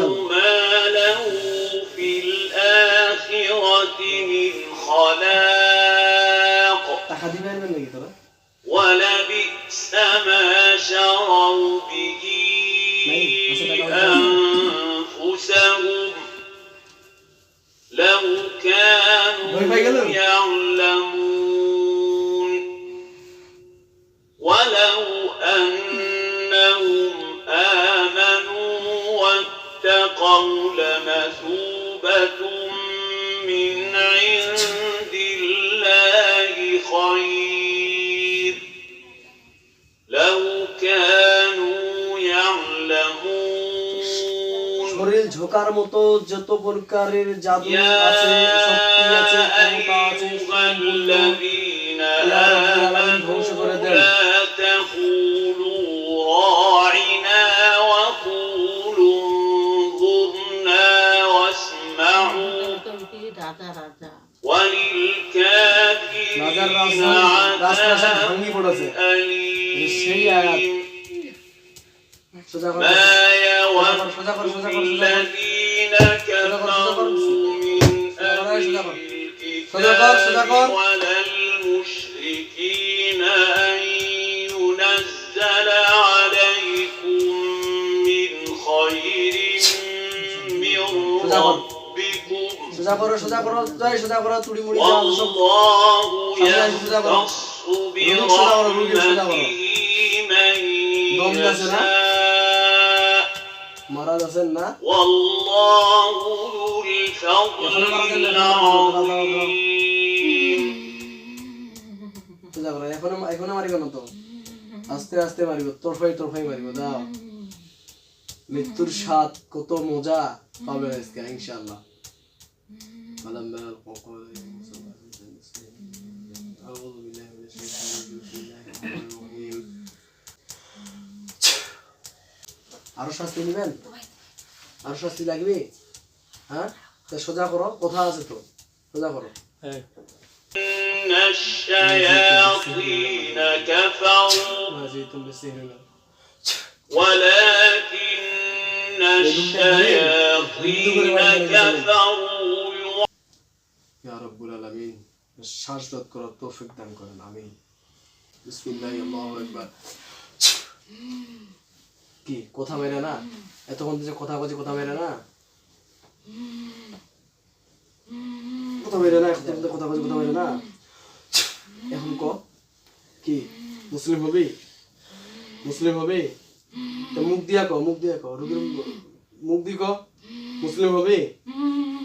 awesome. जादू या মৃত্যুর স্বাদ কত মজা পাবে আজকে আরও শাস্তি নিবেন? আরও শাস্তি লাগবে? হ্যাঁ? সোজা করো কথা আছে তো সোজা করো إن الشياطين كفروا ما جئتم بالسحر لا. ولكن الشياطين كفروا ইয়া রব্বুল আলামিন শ্বাসরোধ করার তৌফিক দান করেন আমিন বিসমিল্লাহ আল্লাহু আকবার কি কথা মেরে না এতক্ষণ যে কথা বলছি কথা মেরে না কথা মেরে না যে কথা বলছি, কথা মেরে না। এখন ক? কি, মুসলিম হবি? মুসলিম হবি? তো মুখ দিয়া ক, মুখ দিয়া ক, রুগীর মুখ দি ক, মুসলিম হবি?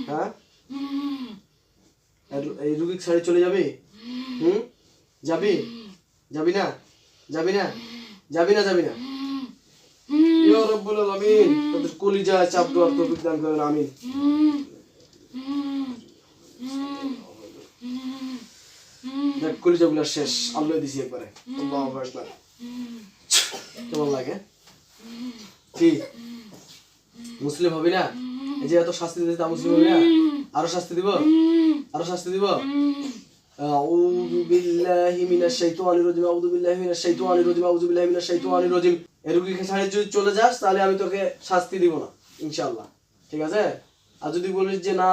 হ্যাঁ? এই রুগী ছাড়ে চলে যাবে? হুম? যাবি? যাবি না? যাবি না? যাবি না যাবি না? কি? মুসলিম হবি না? এই যে এত শাস্তি দিতে তা মুসলিম হবি না? আরও শাস্তি দিব? আরও শাস্তি দিব? বিল্লাহি মিনাশ শাইতানির রাজিম, আউযু বিল্লাহি মিনাশ শাইতানির রাজিম, আউযু বিল্লাহি মিনাশ শাইতানির রাজিম। এই রুগীকে সাড়ে যদি চলে যাস তাহলে আমি তোকে শাস্তি দিব না ইনশাল্লাহ ঠিক আছে? আর যদি বলিস যে না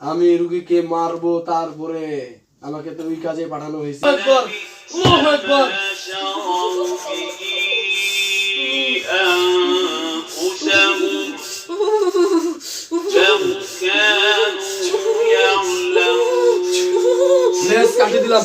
আমি রুগীকে মারবো তারপরে আমাকে তো ওই কাজে পাঠানো হয়েছে। কাটিয়ে দিলাম।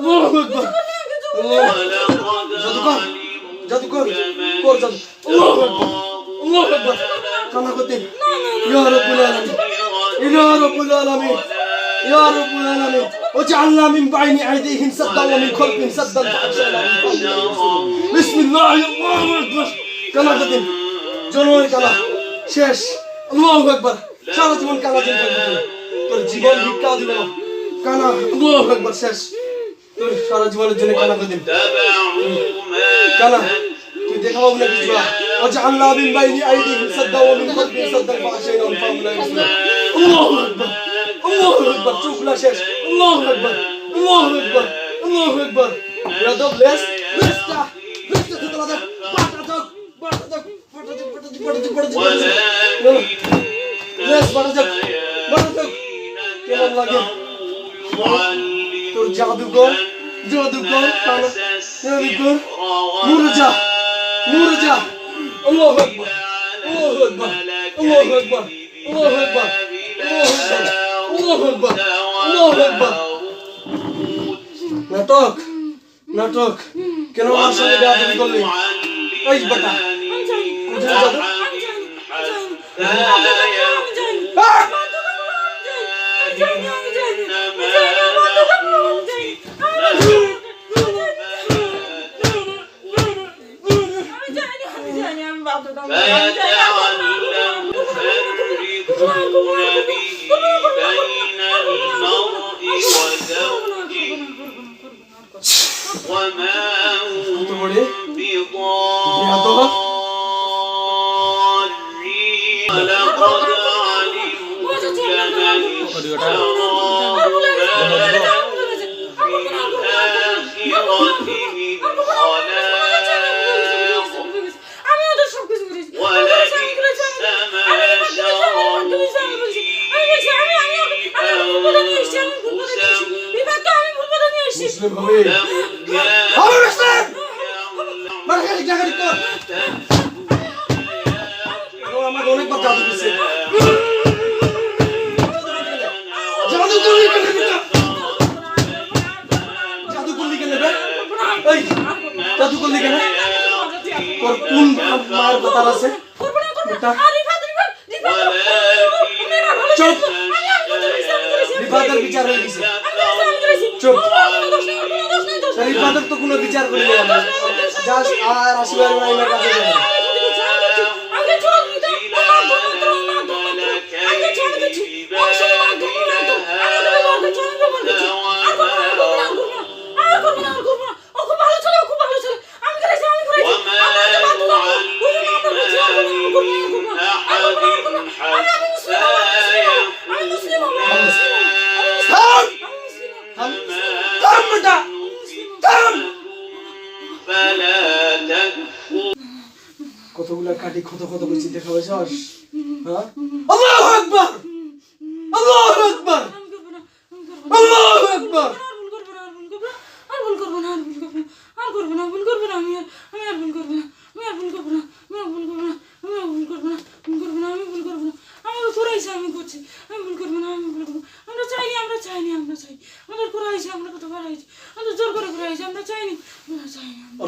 আল্লাহু আকবার আল্লাহ জাদুকর জাদুকর কর জাদু আল্লাহু আকবার আল্লাহু আকবার কানা করতে ইয়া রাব্বুল আলামিন ইয়া রাব্বুল আলামিন يا رب العالمين واجعلنا من بين ايديهم سدا ومن خلفهم سدا فاغشينا من فضلك. بسم الله الله اكبر কানা করতে জনমের কানা শেষ আল্লাহু আকবার সারা জীবন কানা দিন তোর জীবন ভিক্ষা দিব না কানা আল্লাহু আকবার শেষ তোর সারা জীবনের জন্য কানা করে দিন কানা তুই দেখাবো বলে কিছু না وجعلنا من بين أيديهم سدا ومن خلفهم سدا فعشيناهم فهم لا يبصرون الله أكبر الله أكبر شوف لا شاش الله أكبر الله أكبر الله أكبر يا دوب ليس بيستح بيستح تطردك بعتتك بعتتك بعتتك بعتتك بعتتك بعتتك ليس بعتتك بعتتك كيف الله كيف তোর জাদুঘর জাদুকর কানা জাদুকর মুরজা মুরজা আল্লাহু আকবার আল্লাহু আকবার আল্লাহু আকবার আল্লাহু আকবার আল্লাহু আকবার আল্লাহু আকবার নাটক নাটক কেন আমার সঙ্গে বেয়াদবি করলি এই বেটা কোথায় যাব আহ! فيتعلم يفرقون به بين المرء وزوجه وما هم মুসলিম হবে। হবে মুসলিম! মারাকারি জাগারি কর। ও আমার অনেকবার জাদু দিছে। জাদু করলি কেন জাদু করলি কেন এই জাদু করলি কেন? তোর কোন মায়ের কথা আছে? চুপ। বিবাদের বিচার হয়ে গেছে। চুপ। অভিভাবক তো কোনো বিচার করি না জাস্ট আর আশীর্বাদ কাছে সাহস আল্লাহ একবার আল্লাহ আমরা আল্লাহ একবার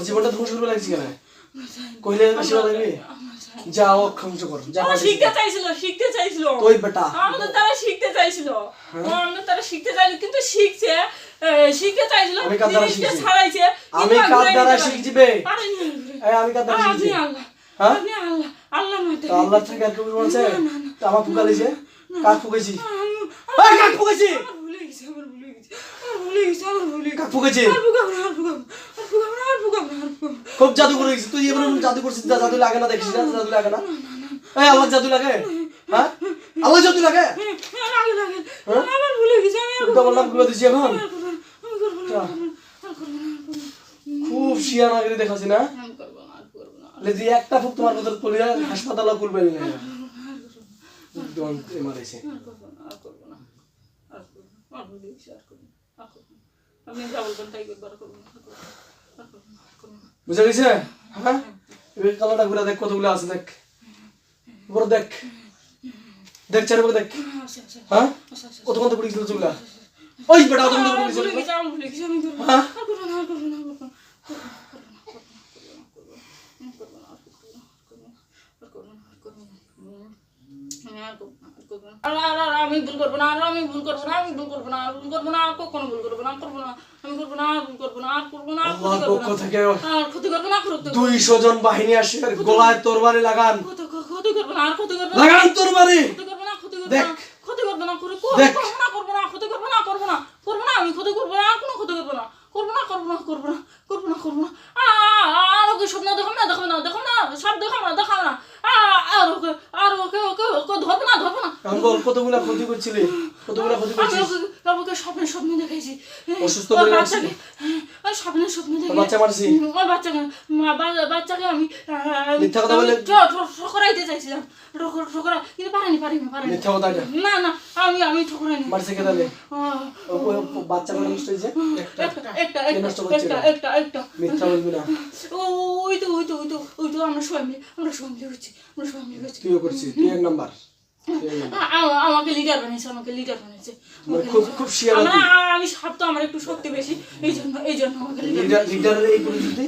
জীবনটা ধ্বংস করে লাগছে কেন? কহিলেন বেশি ভালো লাগবে? আমরা চাইনি যা অক্ষম কর যা শিখতে চাইছিল শিখতে চাইছিল। কই বেটা? আমাদের তারা শিখতে চাইছিল। ও আমাদের তারা শিখতে চাইছিল কিন্তু শিখছে শিখতে চাইছিল আমি কার দ্বারা শিখছি? ছাড়াইছে আমি কার দ্বারা শিখছি এই আমি কার দ্বারা শিখছি? আল্লাহ। হ্যাঁ? আল্লাহ। আল্লাহ নয় তো আল্লাহ থেকে আর কেউ বলছে? তো আমার ফুকালিছে কাক ফুকাইছি এই কাক ফুকাইছি ভুলে গেছি আমার ভুলে গেছি আমার ভুলে গেছি আমার ভুলে কাক ফুকাইছি আর ফুকাবো না আর ফুকাবো খুব জাদু করে গেছিস তুই এবার জাদু করছিস জাদু লাগে না, দেখিস না? জাদু লাগে না? এই, আমার জাদু লাগে? হ্যাঁ? আমার জাদু লাগে? হ্যাঁ? আমার ভুলে গেছি আমি তোমার নাম ভুলে দিছি এখন। খুব শিয়ানা করে দেখাছি না? লেজি একটা ফুক তোমার ভিতর পড়ে হাসপাতালে করবে না। দন্ত মারাইছে আর করব না আর করব না আর করব না আমি যাব তাই করব আর করব না। বুঝা গেছে হ্যাঁ এবার কালারটা ঘুরে দেখ কতগুলো আছে দেখ উপরে দেখ দেখ চারিপাকে দেখ আচ্ছা আচ্ছা হ্যাঁ আচ্ছা আচ্ছা কত কত পড়ে গেছিল চুগলা ওই বেটা কত কত পড়ে গেছিল ভুলে গেছি, আমি ভুলে গেছি, আমি করব না। হ্যাঁ আর করব না, আর করব না। আমি ভুল করব না, আর আমি ভুল করব না, আমি ভুল করব না, ভুল করব না, আর কখনো ভুল করব না, করব না, আমি করব না, ভুল করব না, আর করব না, পক্ষ থেকে আর ক্ষতি করব না, দুইশো জন বাহিনী আসে গোলায় তোর বাড়ি লাগান ক্ষতি- করব না, আর ক্ষতি করব। লাগান তরবারি ক্ষতি করব না, ক্ষতি করব দেখ। না, ক্ষতি করব না, ক্ষতি দেখ। করব না, করব না, ক্ষতি করব না, করব না, করব না, আমি ক্ষতি করব না, আর কোনো ক্ষতি করব না, করব না, করব না, করব না, করব না, করব না। আ, আ, আ, আর ওকে স্বপ্ন দেখাবো না, দেখাবো না, দেখাবো না, সব দেখাবো না, দেখাবো না। আ, আর ওকে, আর ওকে, ওকে, ওকে ধরবো না, ধরবো না। এখন বল কতগুলা ক্ষতি করছিলি কতগুলা ক্ষতি করছিস? ওকে স্বপ্নে স্বপ্ন দেখাইছি। অসুস্থ করে বাচ্চাকে, হ্যাঁ, স্বপ্নে স্বপ্ন দেখে- বাচ্চা মারছি? ওই বাচ্চাকে, মা- বাচ্চাকে আমি মিথ্যা কথা বলে- ঠকরাইতে চাইছিলাম। ঠক- ঠকরা কিন্তু পারিনি পারিনি পারিনি। মিথ্যা কথা না না আমি আমি ঠকরাইনি। মারছে কে তাহলে? বাচ্চা করে নষ্ট হয়েছে? একটা। একটা একটা একটা মিথ্যা বলবি না। ওই তো ওই তো ওই তো ওই তো আমরা সবাই মিলে আমরা সবাই মিলে হচ্ছি আমরা সবাই মিলে হচ্ছি তুইও করছিস তুই এক নাম্বার। আমাকে লিডার বানিয়েছে আমাকে লিডার বানিয়েছে। মানে খুব আমি সাপ তো আমার একটু শক্তি বেশি এই জন্য এই জন্য আমাকে লিডার লিডার লিডারের এই পরিণতি?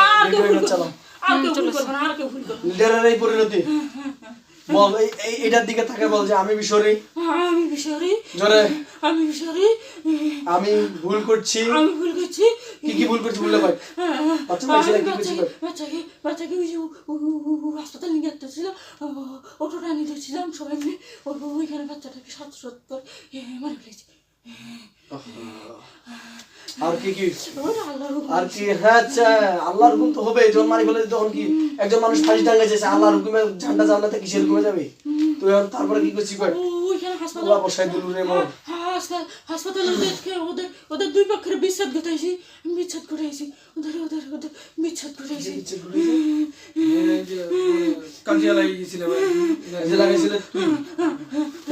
আর কেউ ভুল লিডারের আর কেউ ভুল করবে না আর কেউ ভুল করবে না। লিডারের এই পরিণতি? বল এই এটার দিকে তাকে বল যে আমি আমি জোরে। আমি আমি ভুল করছি। আমি ভুল করছি। কি কি ভুল করছি বললে ভাই পাইছে না, আমি কি করছি হাসপাতাল নিয়ে যেতেছিল অটোটা নিয়ে যাচ্ছিলাম সবাই মিলে। ওইখানে বাচ্চাটাকে সাত সাত করে এ, মারে ফেলেছি। আর কি কি। আর কি হ্যাঁ আচ্ছা আল্লাহর হুকুম তো হবে জন মারি ফেলে তখন কি একজন মানুষ ফাঁসি টাঙ্গাইছে সে আল্লাহর হুকুমে ঝান্ডা জানলাতে কিসের হুকুমে যাবে তুই তারপরে কি করছিস কয় ও- ওইখানে হাসপাতাল আল্লাহ বসাই দিল রে মন হাসপাতালে ওদেরকে ওদের ওদের দুই পক্ষের বিচ্ছেদ ঘটাইছি বিচ্ছেদ ঘটাইছি ওদের ওদের ওদের বিচ্ছেদ ঘটাইছি কাজিয়া লাগিয়ে গেছিলাম যে তুই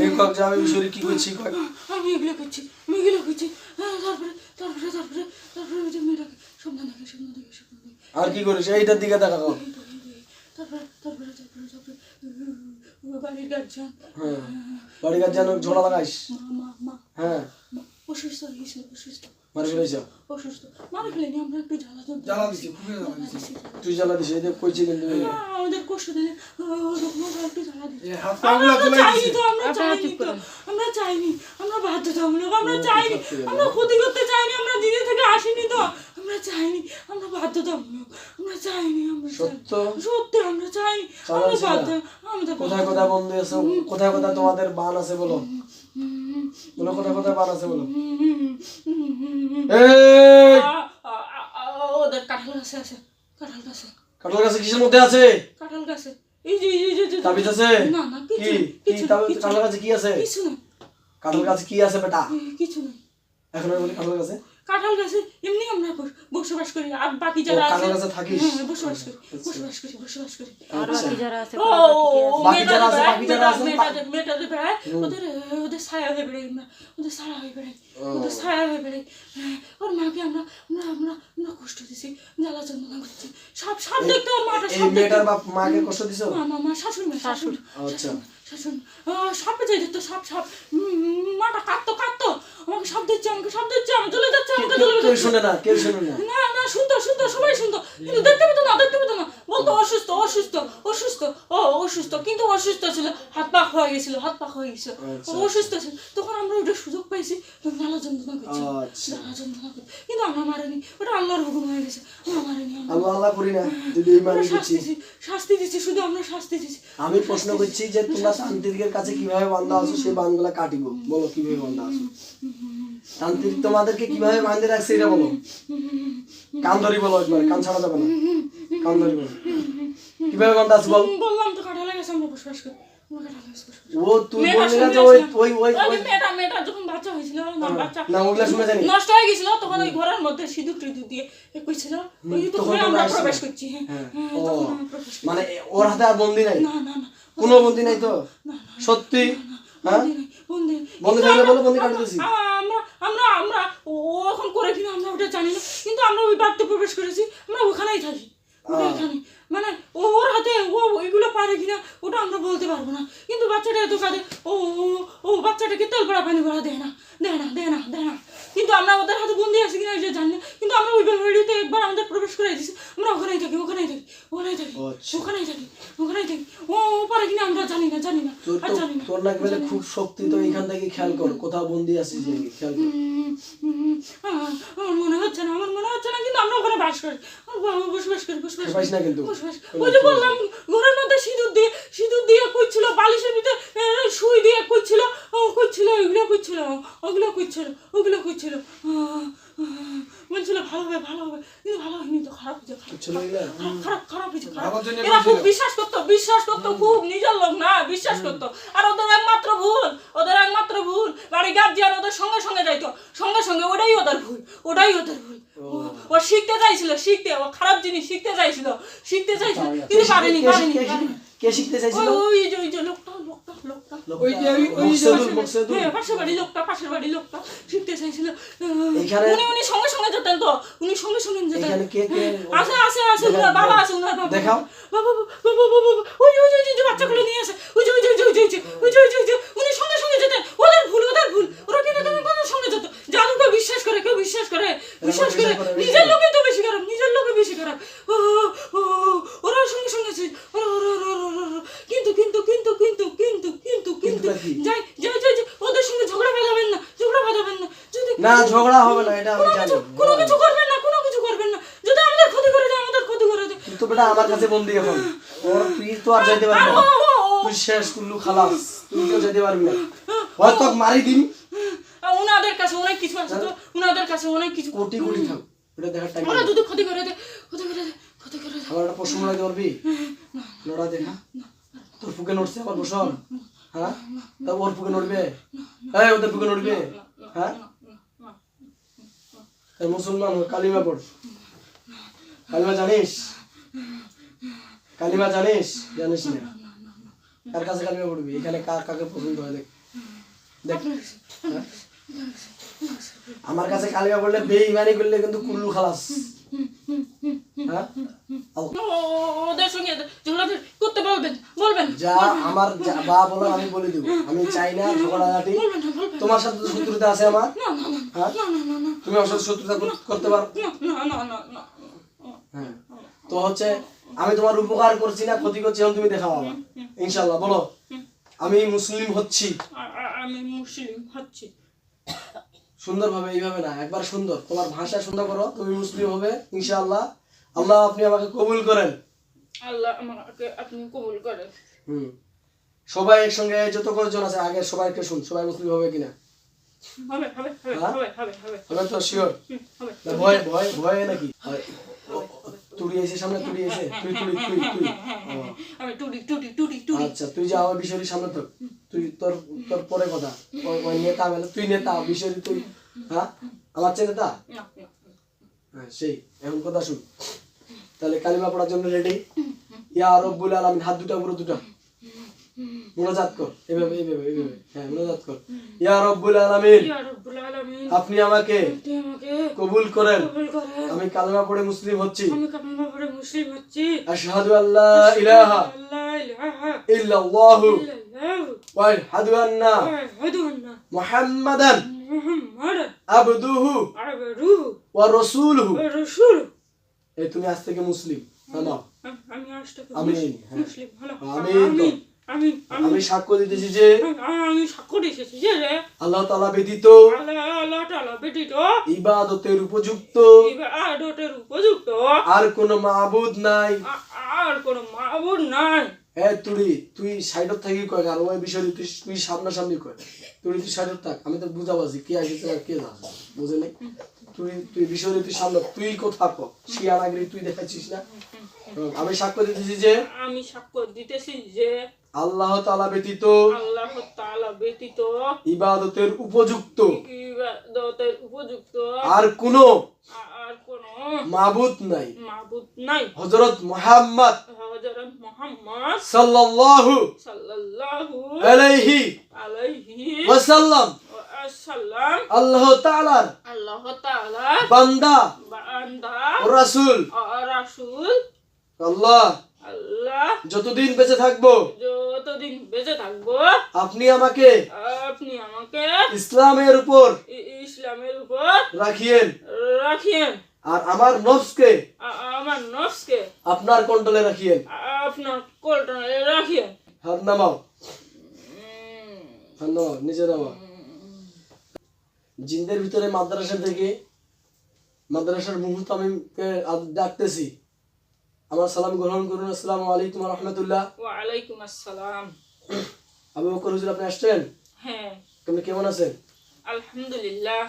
এই কক যে আমি বিশরি কি করছি কয় আমি এগুলো করছি আমি এগুলো করছি। হ্যাঁ, তারপরে তারপরে তারপরে তারপরে ওই যে মেয়েটাকে স্বপ্ন দেখে স্বপ্ন দেখে স্বপ্ন দেখে আর কি করিস? এইটার দিকে দেখা তারপরে তারপরে তারপরে তারপরে বাড়ির গার্জিয়ান বাড়ির বাড়ি কাজ যেন ঝোলা লাগাইস। মা মা মা। হ্যাঁ। অসুস্থ হয়ে গেছিল অসুস্থ। মারি ফেলেছ অসুস্থ। মারা ফেলেনি আমরা একটু জ্বালা যন্ত্রণা জ্বালা দিছি। দিছি, খুবই জ্বালা দিছি। দিছি, তুই জ্বালা দিস এই কইছি কিন্তু আমাদের কষ্ট দিলে একটু জ্বালা দিচ্ছে। হাত আমরা পাগুলা তুলে দিছি। আমরা চাইনি তো। আমরা চাইনি আমরা বাধ্যতামূলক আমরা চাইনি আমরা ক্ষতি করতে চাইনি আমরা দিদি থেকে আসিনি তো। আমরা চাইনি আমরা বাধ্যতামূলক আমরা চাইনি আমরা। সত্য? সত্যি আমরা বাধ্য আমাদের কোথায় কোথায় বন্ধু আছে কোথায় কোথায় তোমাদের বান আছে বলো? বলো কোথায় কোথায় বার আছে বলো। ওদের কাঁঠাল গাছে আছে কাঁঠাল গাছে। কাঁঠাল গাছে কিসের মধ্যে আছে? কাঁঠাল গাছে। এই যে এই যে- এই যে তাবিজ আছে? না না কিছু কি কি কাঁঠাল গাছে কি আছে? কিছু না। কাঁঠাল গাছে কি আছে বেটা? কিছু না। এখন আমি বলি কাটল গাছে? কাঁঠাল গাছে এমনি আমরা বসবাস করি। আর বাকি যারা আছে গাছে হ্যাঁ, বসবাস করি বসবাস করি বসবাস করি। আর বাকি যারা আছে ও, মেয়েটা যে যে- যে বেড়ায়, ওদের ওদের ছায়া হয়ে বেড়াই আমরা ওদের ছায়া হয়ে বেড়াই ওদের ছায়া হয়ে বেড়াই। হ্যাঁ, ওর মাকে আমরা আমরা আমরা আমরা কষ্ট দিছি জ্বালা যন্ত্রণা করছি। সাপ সাপ দেখতে ওর মাটা দেখতে। মেয়েটার বাপ মাকে কষ্ট দিছো? মা মা মা শাশুড়ি মা শাশুড়ি। আচ্ছা। শাশুড়ি আহ, সাপে যাই দেখতো সাপ সাপ মাটা কাঁদতো কাঁদতো। আমাকে সাপ দিচ্ছে আমাকে সাপ দিচ্ছে আমি চলে যাচ্ছে আমাকে চলে কেউ যাচ্ছে। শুনে না কেউ শুনে না? না না শুনতো শুনতো সবাই শুনতো কিন্তু দেখতে পেতো না দেখতে পেতো না। বলতো অসুস্থ অসুস্থ অসুস্থ। ও অসুস্থ। কিন্তু অসুস্থ ছিল। হাত পা হয়ে গেছিল হাত পা হয়ে গেছিল আচ্ছা, অসুস্থ ছিল। তখন আমরা ওটা সুযোগ পাইছি জ্বালা যন্ত্রণা করছি। আচ্ছা। জ্বালা যন্ত্রণা করছি। কিন্তু আমরা মারিনি। ওটা আল্লাহর হুকুম হয়ে গেছে। আমরা মারিনি আল্লাহ আল্লাহ করি না যদি এই দিচ্ছি। শাস্তি দিচ্ছি শুধু আমরা শাস্তি দিচ্ছি আমি প্রশ্ন করছি যে তোমরা তান্ত্রিকের কাছে কীভাবে বান্ধা আছো সেই বানগুলা কাটিব? বলো কীভাবে বান্ধা আছো? তান্ত্রিক তোমাদেরকে কীভাবে বাঁধে রাখছে এটা বলো। কান ধরি বলো একবার কান ছাড়া যাবে না। কান ধরি বলো কীভাবে বান্ধা আছো বল। বললাম তো কাঁঠালে গেছে আমরা বসবাস করি ও তুই বললি না যে ওই ওই ওই ওই ওই মেয়েটা মেয়েটা যখন বাচ্চা হয়েছিল আমার বাচ্চা না ওগুলা শুনে জানি নষ্ট হয়ে গেছিল তখন ওই ঘরের মধ্যে সিঁদুর টিঁদুর দিয়ে কইছিল ওই তো আমরা প্রবেশ করছি হ্যাঁ। হ্যাঁ, হ্যাঁ। মানে ওর হাতে আর বন্দি নাই? না না না। কোনো বন্দি নাই তো? সত্যি? হ্যাঁ? আমরা- বলো বন্দি কাটি দিছি। আমরা আমরা আমরা ও এখন করে কিনা আমরা ওটা জানি না। কিন্তু আমরা ওই বাড়িতে প্রবেশ করেছি আমরা ওখানেই থাকি। মানে ওর হাতে ও ওইগুলো পারে কিনা ওটা আমরা বলতে পারব না। কিন্তু বাচ্চাটা এত কাঁদে ও ও বাচ্চাটাকে তেল পড়া পানি পড়া দেয় না দেয় না দেয় না দেয় না। কিন্তু আমরা ওদের হাতে বন্দি আছি কিনা এটা জানি না। কিন্তু আমরা ওই বাড়িতে একবার আমাদের প্রবেশ করে দিয়েছি আমরা ওখানেই থাকি ওখানেই থাকি ওখানেই থাকি আচ্ছা। ওখানেই থাকি ওখানেই থাকি। ও ও পারে কিনা আমরা জানি না জানি না আর জানি না তোর বলে খুব শক্তি তো এখান থেকে খেয়াল কর কোথাও বন্দি আছিস নাকি খেয়াল কর। আমার মনে হচ্ছে না আমার মনে হচ্ছে না কিন্তু আমরা ওখানে বাস করি। বসবাস করি বসবাস পাইস না কিন্তু। যে বললাম, ঘরের মধ্যে সিঁদুর দিয়ে সিঁদুর দিয়ে কুচ্ছিল বালিশের ভিতরে সুই দিয়ে কুচ্ছিল ও কুচ্ছিল ওইগুলো কুচ্ছিল ওগুলো কুচ্ছিল ওগুলো কুচ্ছিল বলছিল ভালো হবে ভালো হবে। কিন্তু ভালো হয়নি তো খারাপ হয়েছে খারাপ খারাপ হয়েছে খারাপ। এরা খুব বিশ্বাস করতো বিশ্বাস করতো খুব নিজের লোক না বিশ্বাস করতো। আর ওদের একমাত্র ভুল ওদের একমাত্র ভুল বাড়ি গার্জিয়ান ওদের সঙ্গে সঙ্গে যাইতো সঙ্গে সঙ্গে ওটাই ওদের ভুল ওটাই ওদের ভুল। ও- শিখতে চাইছিল শিখতে ও খারাপ জিনিস শিখতে চাইছিল শিখতে চাইছিল কিন্তু পারেনি পারেনি কে- শিখতে চাইছিল? ওই যে ওই যে লোকটা আছে আছে বাবা আছে দেখাও বাবা বাবা বাচ্চাগুলো নিয়ে আসে ওই যে ওই যে ওই যে উনি সঙ্গে সঙ্গে যেতেন ওদের ভুল ওদের ভুল ওরা কি যত শুনে যত জানো কেউ বিশ্বাস করে কেউ বিশ্বাস করে বিশ্বাস করে নিজের হ্যাঁ। লোকে তো বেশি খারাপ নিজের লোকে বেশি খারাপ। ওরা সঙ্গে সঙ্গে কিন্তু কিন্তু কিন্তু কিন্তু কিন্তু কিন্তু কিন্তু যাই যাই যাই ওদের সঙ্গে ঝগড়া বাঁধাবেন না ঝগড়া বাঁধাবেন না। যদি না ঝগড়া হবে না এটা আমি জানি। কোনো হ্যাঁ। কিছু করবেন না কোনো কিছু করবেন না। যদি আমাদের ক্ষতি করে যায় আমাদের ক্ষতি করে যায় তো বেটা আমার কাছে বন্দি এখন। ওর তুই তো আর যাইতে পারবি না। তুই শেষ কুল্লু খালাস। তুই কেউ যেতে পারবি না। হয়তো মারি দিন। ওনাদের কাছে অনেক কিছু আছে তো ওনাদের কাছে অনেক কিছু কোটি কোটি থাক এটা দেখার টাইম ওরা যদি ক্ষতি করে দেয় ক্ষতি করে দেয় ক্ষতি করে দেয় আমার একটা প্রশ্ন মনে পারবি লড়া দেখা তোর ফুকে নড়ছে বসন হ্যাঁ তা ওর ফুকে নড়বে হ্যাঁ ওদের ফুকে নড়বে হ্যাঁ মুসলমান কালিমা পড় কালিমা জানিস কালিমা জানিস জানিস না কার কাছে কালিমা পড়বি এখানে কার কাকে পছন্দ হয় দেখ দেখ হ্যাঁ? আমার কাছে কালিমা পড়লে বেইমানি করলে কিন্তু কুল্লু খালাস। হ্যাঁ? আও। ও- ও- ওদের সঙ্গে করতে বলবেন বলবেন যা আমার বা বলার আমি বলে দিব। আমি চাই না ঝগড়াঝাটি বলবেন না বলবেন তোমার সাথে তো শত্রুতা আছে আমার। না না না না না না না। তুমি আমার সাথে শত্রুতা করতে পারো। হ্যাঁ। তো হচ্ছে আমি তোমার উপকার করছি না ক্ষতি করছি এখন তুমি দেখাও আমার ইনশাল্লাহ বলো। আমি মুসলিম হচ্ছি। আমি মুসলিম হচ্ছি। সুন্দরভাবে এইভাবে না একবার সুন্দর। তোমার ভাষা সুন্দর করো তুমি মুসলিম হবে ইনশাআল্লাহ। আল্লাহ আপনি আমাকে কবুল করেন। আল্লাহ আমাকে আপনি কবুল করেন। হুম। সবাই একসঙ্গে যত কজন আছে আগে সবাইকে শুন সবাই মুসলিম হবে কিনা? হবে হবে হবে হ্যাঁ? হবে হবে হবে। হবে তো শিওর হবে। ভয় ভয় ভয় নাকি? হয়। এসে সামনে এসে তুই তুই তুই। আমি টুডি টুডি টুডি টুডি আচ্ছা তুই যা আমার সামনে থাক তুই তোর তোর পরে কথা। ওই নেতা মেলে তুই নেতা তুই। হ্যাঁ? আমার চেয়ে নেতা। হ্যাঁ সেই। এখন কথা শুন। তাহলে কালিমা পড়ার জন্য রেডি ইয়া রব্বুল আলামিন হাত দুটা পুরো দুটা। মোনাজাত কর। এভাবে এভাবে এভাবে। হ্যাঁ মোনাজাত কর। ইয়া রব্বুল আলামিন ইয়া রাব্বুল আলামিন। আপনি আমাকে কবুল করেন। আমি কালিমা পড়ে মুসলিম হচ্ছি। আমি কালিমা পড়ে মুসলিম হচ্ছি। আশহাদু আল্লা ইলাহা আল্লাহ ইলাহা ইল্লাল্লাহু ইল্লাল্লাহু ওয়া আশহাদু আন্না ওয়া আশহাদু আন্না মুহাম্মাদান মুহাম্মাদান আবদুহু আবদুহু ওয়া রাসূলুহু। ওয়া রাসূলুহু। এই তুমি আজ থেকে মুসলিম। আম-। মুসলিম। আমিন। আমিন। আমি সাক্ষ্য দিতেছি যে আমি সাক্ষ্য দিয়েছি যে আল্লাহ তাআলা ব্যতীত আল্লাহ তাআলা ব্যতীত ইবাদতের উপযুক্ত ইবাদতের উপযুক্ত আর কোন মাবুদ নাই। আর কোনো মাবুদ নাই। এ তুই তুই সাইডত থাকি কয় আর ওই বিষয় তুই তুই সামনাসামনি কয় তুই তুই সাইডত থাক। আমি তো বুঝাবাজি কে আসছে আর কে যাচ্ছে বুঝে নাই তুই তুই বিষয় তুই সামনে তুই কোথা কো? শিয়ানাগিরি তুই দেখাচ্ছিস না? আমি সাক্ষ্য দিতেছি যে আমি সাক্ষ্য দিতেছি যে আল্লাহ তাআলা ব্যতীত আল্লাহ তাআলা ব্যতীত ইবাদতের উপযুক্ত। ইবাদতের উপযুক্ত আর কোনো আর কোনো মাবুদ নাই। মাবুদ নাই। হযরত মুহাম্মদ হযরত মুহাম্মদ সাল্লাল্লাহু সাল্লাল্লাহু আলাইহি আলাইহি ওয়াসাল্লাম। আল্লাহ তাআলার আল্লাহ তাআলা বান্দা বান্দা রাসূল। রাসূল। আল্লাহ আল্লাহ। যতদিন বেঁচে থাকব যতদিন বেঁচে থাকব আপনি আমাকে আপনি আমাকে ইসলামের উপর ইসলামের উপর রাখিয়েন। রাখিয়েন। আর আমার নফসকে আমার নফসকে আপনার কন্ট্রোলে রাখিয়েন। আপনার কোলটনে রাখিয়েন। হাত নামাও। হাত নামাও নিচে নামাও। জিনদের ভিতরে মাদ্রাসা থেকে মাদ্রাসার মুহূর্ত আমি ডাকতেছি। আমার সালাম গ্রহণ করুন। আসসালামু আলাইকুম রহমতুল্লাহ। ওয়ালাইকুম আসসালাম। আবু বকর হুজুর আপনি আসছেন? হ্যাঁ। আপনি কেমন আছেন? আলহামদুলিল্লাহ।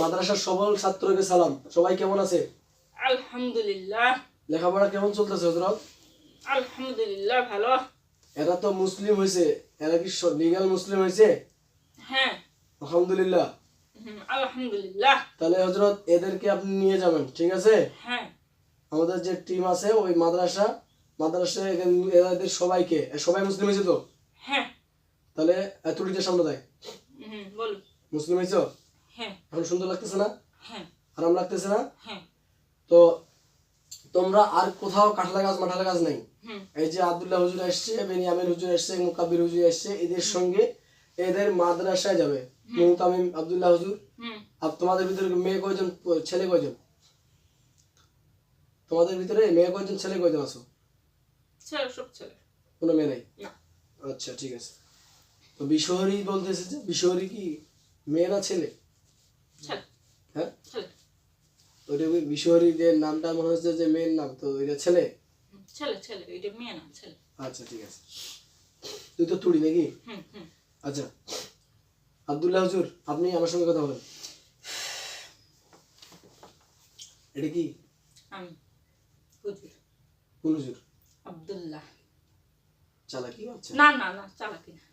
মাদ্রাসার সবল ছাত্রকে সালাম। সবাই কেমন আছে? আলহামদুলিল্লাহ। লেখাপড়া কেমন চলতেছে হজরত? আলহামদুলিল্লাহ ভালো। এরা তো মুসলিম হয়েছে এরা কি লিগাল মুসলিম হয়েছে হ্যাঁ। আলহামদুলিল্লাহ। হুম, আলহামদুলিল্লাহ। তাহলে হজরত এদেরকে আপনি নিয়ে যাবেন ঠিক আছে? হ্যাঁ। আমাদের যে টিম আছে ওই মাদ্রাসা মাদ্রাসা এদের সবাইকে সবাই মুসলিম হয়েছে তো? হ্যাঁ। তাহলে তুড়িটা সামনে দেয় বলুন মুসলিম হয়েছো? হ্যাঁ। এখন সুন্দর লাগতেছে না? হ্যাঁ। আরাম লাগতেছে না? হ্যাঁ। তো তোমরা আর কোথাও কাঁঠালা গাছ মাঠালা গাছ নেই এই যে আব্দুল্লাহ হুজুর আসছে বেনিয়ামিন হুজুর আসছে মুকাবির হুজুর আসছে এদের সঙ্গে এদের মাদ্রাসায় যাবে। মুহতামিম আব্দুল্লাহ হুজুর। আর তোমাদের ভিতরে মেয়ে কয়জন ছেলে কয়জন? তোমাদের ভিতরে মেয়ে কয়জন ছেলে কয়জন আছো? ছেলে সব ছেলে। কোনো মেয়ে নাই? না। আচ্ছা ঠিক আছে। তো বিশহরি বলতেছে যে বিশহরি কি মেয়ে না ছেলে? হ্যাঁ? ওই বিশহরি যে নামটা মনে হচ্ছে যে মেয়ের নাম তো এটা ছেলে? ছেলে ছেলে এটা মেয়ে না ছেলে। আচ্ছা ঠিক আছে। তুই তো তুড়ি নাকি? হুম হুম। আচ্ছা। আব্দুল্লাহ হুজুর আপনি আমার সঙ্গে কথা বলেন। এটা কি? আমি হুজুর কোন হুজুর আব্দুল্লাহ। চালাকি না না না চালাকি না।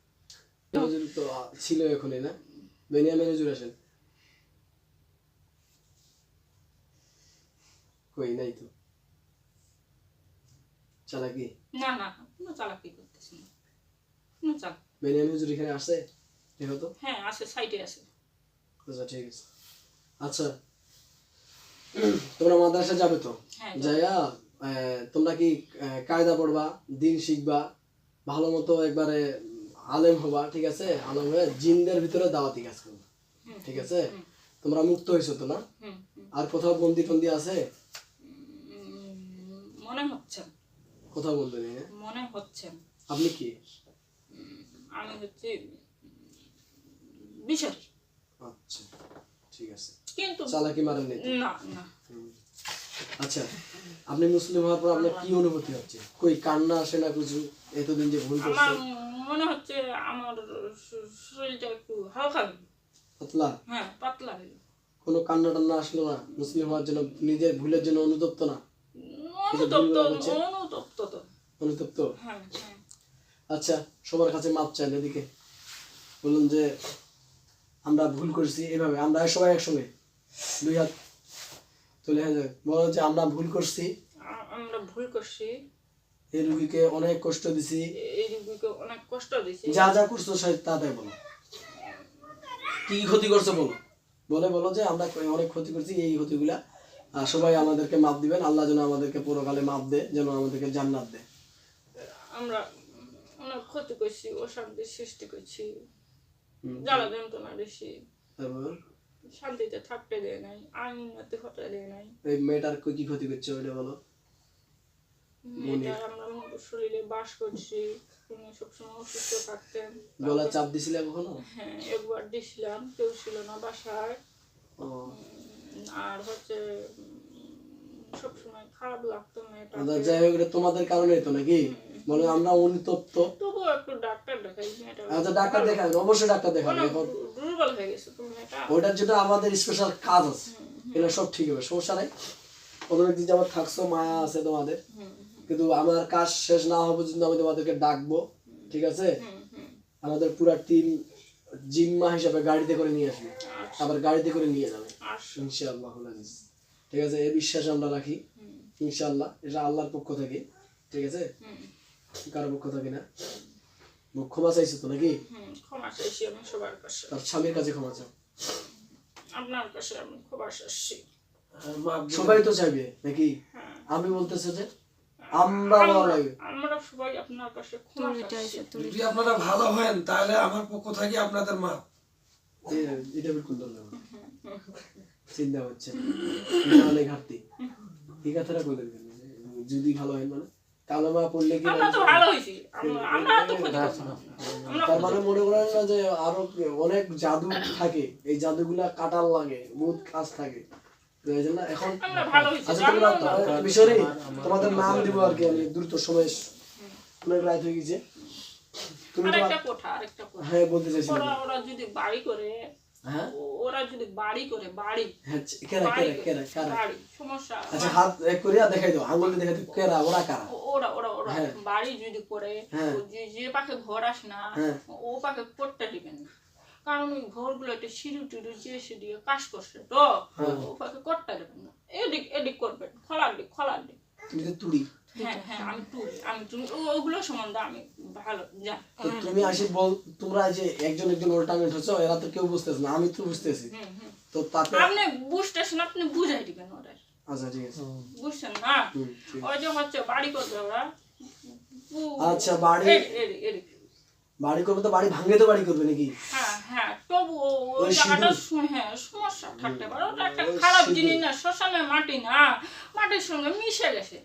হুজুর তো ছিল না? বেনিয়ামিন হুজুর আসেন? কই নাই তো। চালাকি? না না কোনো চালাকি করতেছি না। কোনো চাল বেনিয়ামিন হুজুর এখানে আসে? দেখো তো হ্যাঁ আছে সাইডে আছে আচ্ছা ঠিক আছে। আচ্ছা তোমরা মাদ্রাসা যাবে তো? হ্যাঁ যাইয়া আহ, তোমরা কি কায়দা পড়বা দিন শিখবা ভালো মতো একবারে আলেম হবা ঠিক আছে? আলেম হয়ে জিনদের ভিতরে দাওয়াতি কাজ করবা ঠিক আছে? তোমরা মুক্ত হয়েছো তো না। আর কোথাও বন্দি টন্দি আছে? মনে হচ্ছে। কোথাও বন্দি নেই হ্যাঁ? মনে হচ্ছে। আপনি কি? আমি হচ্ছে বিচারি আচ্ছা ঠিক আছে। কিন্তু চালাকি মারেন না না। আচ্ছা আপনি মুসলিম হওয়ার পর আপনার কি অনুভূতি হচ্ছে? কই কান্না আসে না কিছু এতদিন যে ভুল আমার করছে মনে হচ্ছে আমার শরীরটা একটু হালকা। পাতলা? হ্যাঁ পাতলা। কোনো কান্না টান্না আসলো না? মুসলিম হওয়ার জন্য নিজের ভুলের জন্য অনুতপ্ত না? অনুতপ্ত অনুতপ্ত তো। অনুতপ্ত? হ্যাঁ হ্যাঁ। আচ্ছা সবার কাছে মাপ চান এদিকে। বলুন যে আমরা ভুল করেছি এভাবে আমরা সবাই একসঙ্গে। দুই হাত তুলে হয়ে বলো যে আমরা ভুল করছি? আমরা ভুল করছি। এই রুগীকে অনেক কষ্ট দিছি। এই রোগীকে অনেক কষ্ট দিয়েছি যা যা করছ সে তা তাই বলো। কি ক্ষতি করছ বলো। বলে বলো যে আমরা অনেক ক্ষতি করছি এই ক্ষতিগুলা। আর সবাই আমাদেরকে মাপ দিবেন। আল্লাহ যেন আমাদেরকে পরকালে মাপ দে যেন আমাদেরকে জান্নাত দে। আমরা অনেক ক্ষতি করছি অশান্তি সৃষ্টি করছি। জ্বালা যন্ত্রণা বেশি। তারপর? শান্তিতে থাকতে দেয় নাই আইনতে হতে দেয় নাই। এই মেয়েটার কি কি ক্ষতি করছে ওইটা বলো? মেয়েটার আমরা শরীরে বাস করছি তিনি সবসময় অসুস্থ থাকতেন। গলা চাপ দিছিলে কখনো? হ্যাঁ একবার দিছিলাম কেউ ছিল না বাসায়। ও। আর হচ্ছে সবসময় খারাপ লাগতো মেয়েটা আচ্ছা, যাই হোক তোমাদের কারণে তো নাকি? বলে আমরা অনুতপ্ত তবুও একটু ডাক্তার দেখাই আচ্ছা ডাক্তার দেখাবেন অবশ্যই ডাক্তার দেখাবেন এখন দুর্বল হয়ে গেছে তুমি মেয়েটা ওইটার জন্য আমাদের স্পেশাল কাজ আছে। এটা সব ঠিক হবে সমস্যা নাই। অনেক দিন যাবার থাকছো মায়া আছে তোমাদের। কিন্তু আমার কাজ শেষ না হওয়া পর্যন্ত আমি তোমাদেরকে ডাকবো ঠিক আছে? আমাদের পুরা টিম জিম্মা হিসাবে গাড়িতে করে নিয়ে আসবে। আবার গাড়িতে করে নিয়ে যাবে। ইনশাআল্লাহ আজিজ ঠিক আছে? এই বিশ্বাস আমরা রাখি ইনশাআল্লাহ। এটা আল্লাহর পক্ষ থেকে ঠিক আছে? কারও পক্ষ থেকে না। ক্ষমা চাইছো তো নাকি? ক্ষমা চাইছি আমি সবার কাছে। তার স্বামীর কাছে ক্ষমা চাও। আপনার কাছে আমি ক্ষমা চাইছি সবাই তো চাইবে নাকি? আমি বলতেছে যে আমরা বলা লাগে। আমরা সবাই আপনার কাছে ক্ষমা চাইছি যদি আপনারা ভালো হন তাহলে আমার পক্ষ থেকে আপনাদের মাপ এ- এটা বিলকুল দরকার। চিন্তা হচ্ছে। অনেক ঘাটতি। এই কথাটা বলে দিবেন। যদি ভালো হয় মানে। কালামা পড়লে কি আমরা তো ভালো হয়েছি। আমরা তো তার মানে মনে করেন না যে আরও অনেক জাদু থাকে এই জাদুগুলা কাটার লাগে বহুত কাজ থাকে। এখন আচ্ছা তোমরা বিষয় তোমাদের নাম দিব আর কি আমি দ্রুত সময় অনেক রাত হয়ে গেছে। তুমি হ্যাঁ বলতে চাইছি ওরা যদি বাড়ি করে ওরা যদি বাড়ি করে বাড়ি। হ্যাঁ কেরা কেরা কেরা কারা সমস্যা। আচ্ছা হাত করিয়া দেখাই দাও আঙ্গুল দেখাই দাও কেরা ওরা কারা? ওরা ওরা ওরা হ্যাঁ। বাড়ি যদি করে হ্যাঁ। যে পাখে ঘর আসে না হ্যাঁ। ও পাখে দিবেন না। কারণ ওই ঘরগুলো একটা সিঁড়ি টিড়ি যে সে দিয়ে কাজ করছে তো হ্যাঁ। ও পাখে করতে দেবেন না। এদিক এদিক করবেন খোলার দিক খোলার দিক। তুড়ি। হ্যাঁ হ্যাঁ তো তুমি আসি বল তোমরা যে একজন একজন হচ্ছে এরা তো কেউ বুঝতেছে না আমি তো বুঝতেছি। হুম, হুম। তো তাতে আপনি বুঝতেছেন আপনি বুঝাই দিবেন ওদের। আচ্ছা ঠিক আছে। বুঝছেন না? ওই যে হচ্ছে বাড়ি করবে ওরা। আচ্ছা বাড়ি। বাড়ি করবে তো বাড়ি ভাঙে তো বাড়ি করবে নাকি? হ্যাঁ হ্যাঁ তবু ওই জায়গাটা হ্যাঁ সমস্যা থাকতে পারে। ওটা একটা খারাপ জিনিস না শ্মশানের মাটি না মাটির সঙ্গে মিশে গেছে।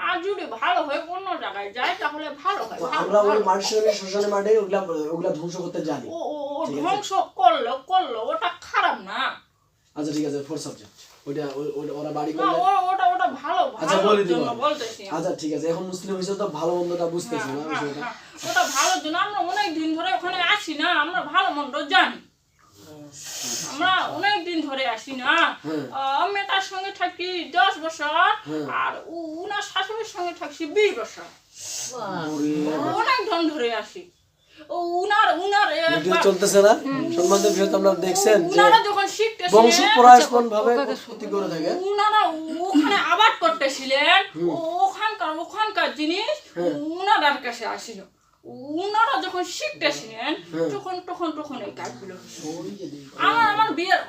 আর যদি ভালো হয় অন্য জায়গায় যায় তাহলে ভালো হয় আমরা ওই ভালো। মাটির মাঠে ওগুলা ওগুলা ধ্বংস করতে জানি ও ও ও ঠিক আছে। ধ্বংস করল করল ওটা খারাপ না আচ্ছা ঠিক আছে ফোর সাবজেক্ট ওইটা ওই- ওই- ওরা বাড়ি করলে ওটা ওটা ভালো আচ্ছা বলে দিব জন্য আমি। বলতেছি আমি। আচ্ছা ঠিক আছে এখন মুসলিম হিসেবে তো ভালো মন্দটা বুঝতেছি না হ্যাঁ, বিষয়টা হ্যাঁ, ওটা ভালোর জন্য আমরা অনেক দিন ধরে ওখানে আসি না আমরা ভালো মন্দ জানি আমরা অনেক দিন ধরে আসি না। মেয়েটার সঙ্গে থাকি দশ বছর। আর উনার শাশুড়ির সঙ্গে থাকছি বিশ বছর। অনেক দিন ধরে আসি। উনার উনার ভিডিও চলতেছে না? সম্বন্ধে ভিডিও আমরা দেখছেন উনারা যখন শিখতেছিলেন বংশ পরায়ণ ভাবে উৎপত্তি করে থাকে। উনারা ওখানে আবাদ করতেছিলেন। ওখানকার ওখানকার জিনিস। উনাদের কাছে আসিল। উনারা যখন শিখতেছিলেন। তখন তখন তখন এই কাজগুলো। আমার আমার বিয়ের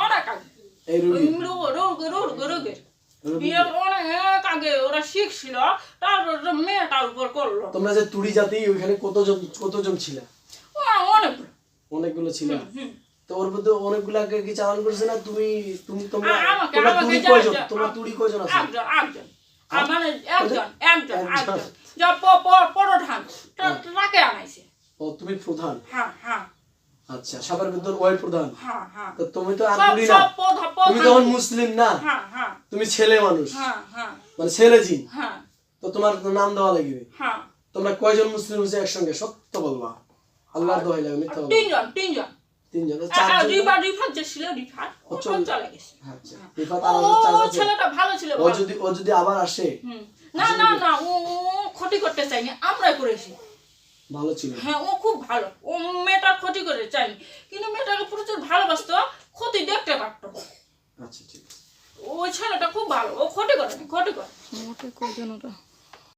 অনেক আগে। রুগী। রোগ রোগ রোগ রোগের বিয়ের অনেক আগে ওরা শিখছিল তারপর মেয়েটার উপর করল। তোমরা যে তুড়ি জাতি ওইখানে কতজন কতজন ছিল ও, অনেক অনেকগুলো ছিল হুম। তো ওর মধ্যে অনেকগুলাকে কি চালান করেছে না তুমি তুমি তোমরা তোমরা তুড়ি কয়জন? তুড়ি কয়জন আছে? একজন একজন। আর মানে একজন একজন? একজন। একজন যা প- প- প্রধান। তা- তাকে আনাইছে ও তুমি প্রধান? হ্যাঁ হ্যাঁ আচ্ছা সাবার ভিতর ওই প্রধান। হ্যাঁ হ্যাঁ তো তুমি তো আর না। তুমি তখন মুসলিম না। হ্যাঁ হ্যাঁ তুমি ছেলে মানুষ। হ্যাঁ হ্যাঁ মানে ছেলে জিন। হ্যাঁ তো তোমার নাম দেওয়া লাগবে। হ্যাঁ তোমরা কয়জন মুসলিম হচ্ছে একসঙ্গে? সত্য বলবা। আল্লাহর দোহাই লাগে মিথ্যা বলবা। তিনজন তিনজন। তিনজন তো আর- আর চারজন। রিফাত রিফাত যে ছিল রিফাত ও চলে- গেছে। আচ্ছা রিফাত আর আমাদের ছেলেটা ভালো ছিল ও যদি ও যদি আবার আসে হুম। না না না ও ও ক্ষতি করতে চাইনি আমরাই করেছি ভালো ছিল। হ্যাঁ ও খুব ভালো। ও মেয়েটার ক্ষতি করে চাইনি কিন্তু মেয়েটাকে প্রচুর ভালোবাসতো ক্ষতি দেখতে পারতো। আচ্ছা ঠিক আছে। ওই ছেলেটা খুব ভালো ও ক্ষতি করে ক্ষতি করে। মোটে কজন ওরা?